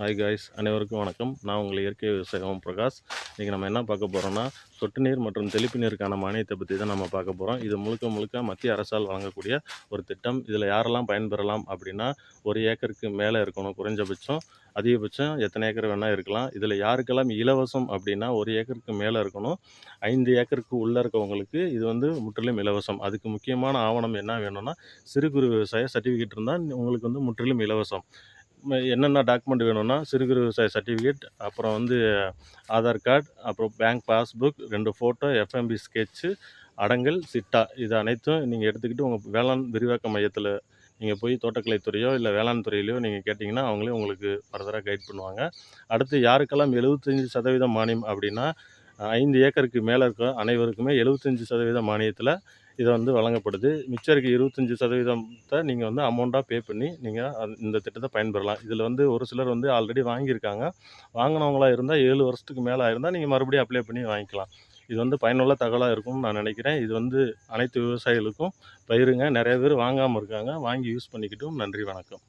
Hi guys அனைவருக்கும் வணக்கம். நான் உங்கள் இயற்கை விவசாயம் பிரகாஷ். இன்றைக்கி நம்ம என்ன பார்க்க போகிறோம்னா சொட்டு நீர் மற்றும் தெளிப்பு நீருக்கான மானியத்தை பற்றி தான் நம்ம பார்க்க போகிறோம் இது முழுக்க முழுக்க மத்திய அரசால் வழங்கக்கூடிய ஒரு திட்டம். இதில் யாரெல்லாம் பயன்பெறலாம் அப்படின்னா ஒரு ஏக்கருக்கு மேலே இருக்கணும் குறைஞ்சபட்சம். அதிகபட்சம் எத்தனை ஏக்கர் வேணால் இருக்கலாம். இதில் யாருக்கெல்லாம் இலவசம் அப்படின்னா ஒரு ஏக்கருக்கு மேலே இருக்கணும். ஐந்து ஏக்கருக்கு உள்ளே இருக்கவங்களுக்கு இது வந்து முற்றிலும் இலவசம். அதுக்கு முக்கியமான ஆவணம் என்ன வேணும்னா சிறு குறு விவசாய சர்டிஃபிகேட் இருந்தால் உங்களுக்கு வந்து முற்றிலும் இலவசம். என்னென்ன டாக்குமெண்ட் வேணும்னா சிறு குறு விவசாய சர்டிஃபிகேட் அப்புறம் வந்து ஆதார் கார்டு அப்புறம் பேங்க் பாஸ்புக் ரெண்டு ஃபோட்டோ எஃப்எம்பி ஸ்கெட்சு அடங்கல் சிட்டா. இது அனைத்தும் நீங்கள் எடுத்துக்கிட்டு உங்கள் வேளாண் விரிவாக்க மையத்தில் நீங்கள் போய் தோட்டக்கலைத்துறையோ இல்லை வேளாண் துறையிலையோ நீங்கள் கேட்டிங்கன்னா அவங்களே உங்களுக்கு ஃபர்தராக கைட் பண்ணுவாங்க. அடுத்து யாருக்கெல்லாம் எழுபத்தஞ்சி சதவீதம் மானியம் அப்படின்னா ஐந்து ஏக்கருக்கு மேலே இருக்க அனைவருக்குமே எழுபத்தஞ்சி சதவீத மானியத்தில் இதை வந்து வழங்கப்படுது. மிச்சம் இருக்க இருபத்தஞ்சி சதவீதத்தை நீங்கள் வந்து அமௌண்ட்டாக பே பண்ணி நீங்கள் இந்த திட்டத்தை பயன்பெறலாம். இதில் வந்து ஒரு சிலர் வந்து ஆல்ரெடி வாங்கியிருக்காங்க. வாங்கினவங்களா இருந்தால் ஏழு வருஷத்துக்கு மேலே ஆயிருந்தால் நீங்கள் மறுபடியும் அப்ளை பண்ணி வாங்கிக்கலாம். இது வந்து பயனுள்ள தகவலாக இருக்கும்னு நான் நினைக்கிறேன். இது வந்து அனைத்து விவசாயிகளுக்கும் பயிருங்க. நிறைய பேர் வாங்காமல் இருக்காங்க. வாங்கி யூஸ் பண்ணிக்கிட்டும் நன்றி வணக்கம்.